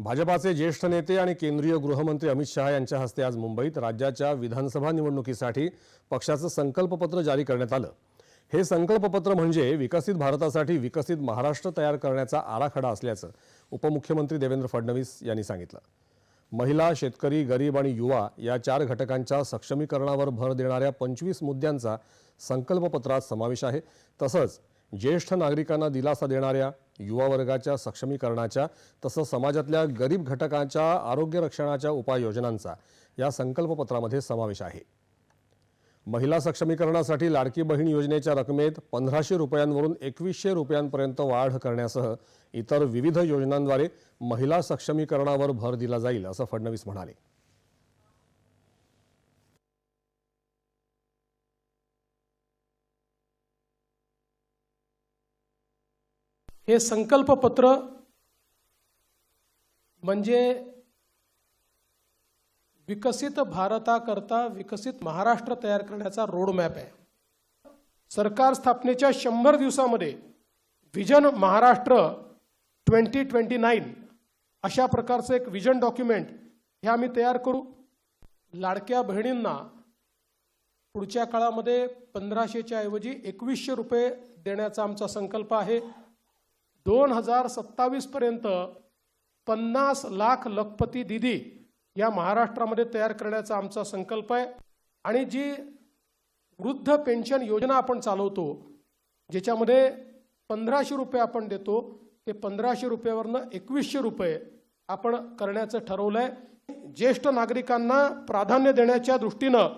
भाजपाचे ज्येष्ठ नेते आणि केंद्रीय गृहमंत्री अमित शहा यांच्या हस्ते आज मुंबईत राज्याच्या विधानसभा निवडणुकीसाठी पक्षाचं संकल्पपत्र जारी करण्यात आलं. हे संकल्पपत्र म्हणजे विकसित भारतासाठी विकसित महाराष्ट्र तयार करण्याचा आराखडा असल्याचं उपमुख्यमंत्री देवेंद्र फडणवीस यांनी सांगितलं. महिला शेतकरी गरीब आणि युवा या चार घटकांच्या सक्षमीकरणावर भर देणाऱ्या पंचवीस मुद्द्यांचा संकल्पपत्रात समावेश आहे. तसंच ज्येष्ठ नागरिकांना दिलासा देणाऱ्या युवा वर्गाच्या सक्षमीकरणाच्या तसंच समाजातल्या गरीब घटकांच्या आरोग्य रक्षणाच्या उपाययोजनांचा या संकल्पपत्रामध्ये समावेश आहे. महिला सक्षमीकरणासाठी लाडकी बहीण योजनेच्या रकमेत पंधराशे रुपयांवरून एकवीसशे रुपयांपर्यंत वाढ करण्यासह इतर विविध योजनांद्वारे महिला सक्षमीकरणावर भर दिला जाईल असं फडणवीस म्हणाले. हे संकल्पपत्र म्हणजे विकसित भारताकरता विकसित महाराष्ट्र तयार करण्याचा रोडमॅप आहे. सरकार स्थापनेच्या शंभर दिवसामध्ये vision Maharashtra twenty twenty nine अशा प्रकारचं एक विजन डॉक्युमेंट हे आम्ही तयार करू. लाडक्या बहिणींना पुढच्या काळामध्ये पंधराशेच्या ऐवजी एकवीसशे रुपये देण्याचा आमचा संकल्प आहे. दोन हजार सत्तावीस पर्यंत पन्नास लाख लखपती दिदी या महाराष्ट्रामध्ये तयार करण्याचा आमचा संकल्प आहे. आणि जी वृद्ध पेन्शन योजना आपण चालवतो ज्याच्यामध्ये पंधराशे रुपये आपण देतो ते पंधराशे रुपयावरनं एकवीसशे रुपये आपण करण्याचं ठरवलंय. ज्येष्ठ नागरिकांना प्राधान्य देण्याच्या दृष्टीनं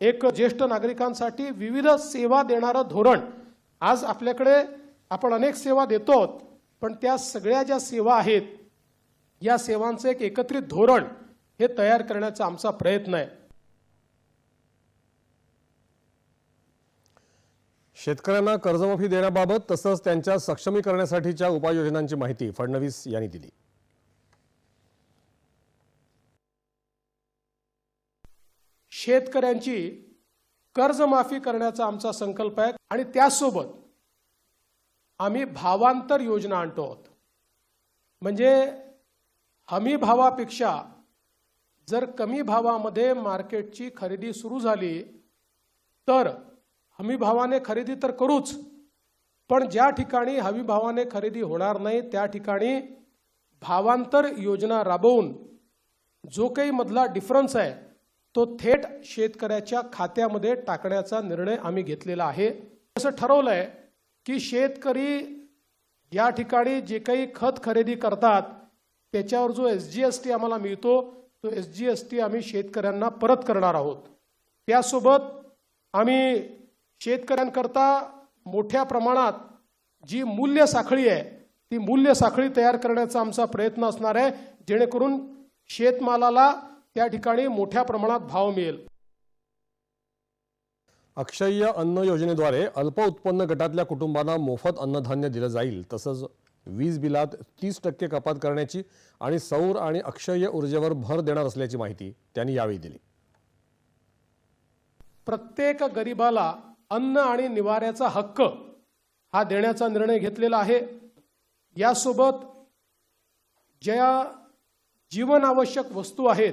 एक ज्येष्ठ नागरिकांसाठी विविध सेवा देणारं धोरण आज आपल्याकडे आपण अनेक सेवा देतो पण त्या सगळ्या ज्या सेवा आहेत या सेवांचं एक एकत्रित धोरण हे तयार करण्याचा आमचा प्रयत्न आहे. शेतकऱ्यांना कर्जमाफी देण्याबाबत तसंच त्यांच्या सक्षमीकरणासाठीच्या उपाययोजनांची माहिती फडणवीस यांनी दिली. शेतकऱ्यांची कर्जमाफी करण्याचा आमचा संकल्प आहे आणि त्याचसोबत आम्ही भावांतर योजना आणतो आहोत. म्हणजे हमी भावापेक्षा जर कमी भावामध्ये मार्केटची खरेदी सुरू झाली तर हमी भावाने खरेदी तर करूच पण ज्या ठिकाणी हमी भावाने खरेदी होणार नाही त्या ठिकाणी भावांतर योजना राबवून जो काही मधला डिफरन्स आहे तो थेट शेतकऱ्याच्या खात्यामध्ये टाकण्याचा निर्णय आम्ही घेतलेला आहे. असं ठरवलं आहे की शेतकरी या ठिकाणी जे काही खत खरेदी करतात त्याच्यावर जो एस जी एस टी आम्हाला मिळतो तो एस जी एस टी आम्ही शेतकऱ्यांना परत करणार आहोत. त्यासोबत आम्ही शेतकऱ्यांकरता मोठ्या प्रमाणात जी मूल्य साखळी आहे ती मूल्य साखळी तयार करण्याचा आमचा प्रयत्न असणार आहे जेणेकरून शेतमालाला त्या ठिकाणी मोठ्या प्रमाणात भाव मिळेल. अक्षय्य अन्न योजनेद्वारे अल्प उत्पन्न गटातल्या कुटुंबांना मोफत अन्नधान्य दिलं जाईल तसंच वीज बिलात तीस टक्के कपात करण्याची आणि सौर आणि अक्षय्य ऊर्जेवर भर देणार असल्याची माहिती त्यांनी यावेळी दिली. प्रत्येक गरिबाला अन्न आणि निवाऱ्याचा हक्क हा देण्याचा निर्णय घेतलेला आहे. यासोबत ज्या जीवनावश्यक वस्तू आहेत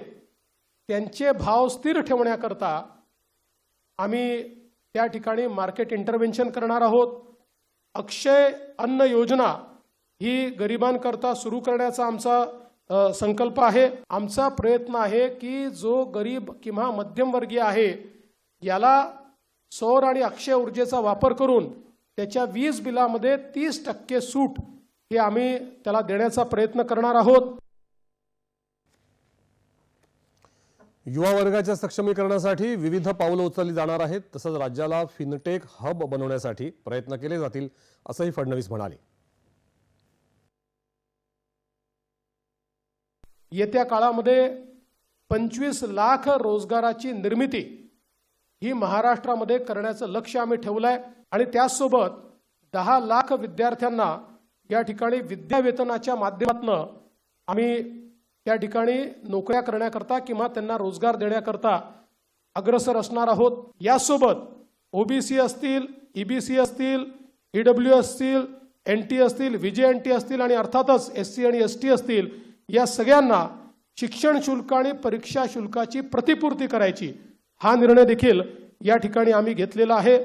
त्यांचे भाव स्थिर ठेवण्याकरता आम्ही त्या ठिकाणी मार्केट इंटरव्हेन्शन करणार आहोत. अक्षय अन्न योजना ही गरिबांकरता सुरू करण्याचा आमचा संकल्प आहे. आमचा प्रयत्न आहे की जो गरीब किंवा मध्यमवर्गीय आहे याला सौर आणि अक्षय ऊर्जेचा वापर करून त्याच्या वीज बिलामध्ये तीस टक्के सूट हे आम्ही त्याला देण्याचा प्रयत्न करणार आहोत. युवा वर्गाच्या सक्षमीकरणासाठी विविध पावलं उचलली जाणार आहेत तसंच राज्याला फिनटेक हब बनवण्यासाठी प्रयत्न केले जातील असंही फडणवीस म्हणाले. येत्या काळामध्ये पंचवीस लाख रोजगाराची निर्मिती ही महाराष्ट्रामध्ये करण्याचं लक्ष आम्ही ठेवलं आहे आणि त्याचसोबत दहा लाख विद्यार्थ्यांना या ठिकाणी विद्यावेतनाच्या माध्यमातून आम्ही त्या ठिकाणी नोकऱ्या करण्याकरता किंवा त्यांना रोजगार देण्याकरता अग्रसर असणार आहोत. यासोबत ओबीसी असतील ईबीसी असतील ईडब्ल्यू असतील एन टी असतील व्हीजे एन टी असतील आणि अर्थातच एस सी आणि एस टी असतील या सगळ्यांना शिक्षण शुल्क आणि परीक्षा शुल्काची प्रतिपूर्ती करायची. हा निर्णय देखील या ठिकाणी आम्ही घेतलेला आहे.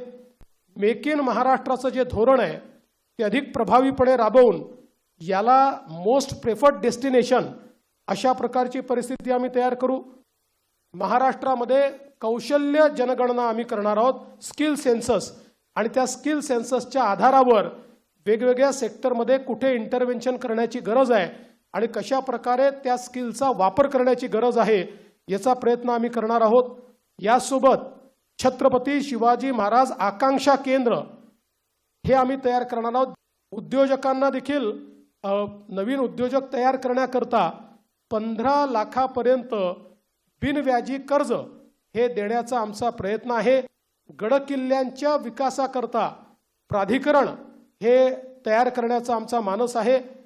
मेक इन महाराष्ट्राचं जे धोरण आहे ते अधिक प्रभावीपणे राबवून याला मोस्ट प्रेफर्ड डेस्टिनेशन अशा प्रकारची परिस्थिती आम्ही तयार करू. महाराष्ट्रामध्ये कौशल्य जनगणना आम्ही करणार आहोत स्किल सेन्सस. आणि त्या स्किल सेन्ससच्या आधारावर वेगवेगळ्या सेक्टरमध्ये कुठे इंटरव्हेन्शन करण्याची गरज आहे आणि कशा प्रकारे त्या स्किलचा वापर करण्याची गरज आहे याचा प्रयत्न आम्ही करणार आहोत. यासोबत छत्रपती शिवाजी महाराज आकांक्षा केंद्र हे आम्ही तयार करणार आहोत. उद्योजकांना देखील नवीन उद्योजक तयार करण्याकरता पंधरा लाखापर्यंत बिनव्याजी कर्ज हे देण्याचा आमचा प्रयत्न आहे. गडकिल्ल्यांच्या विकासाकरता प्राधिकरण हे तयार करण्याचा आमचा मानस आहे.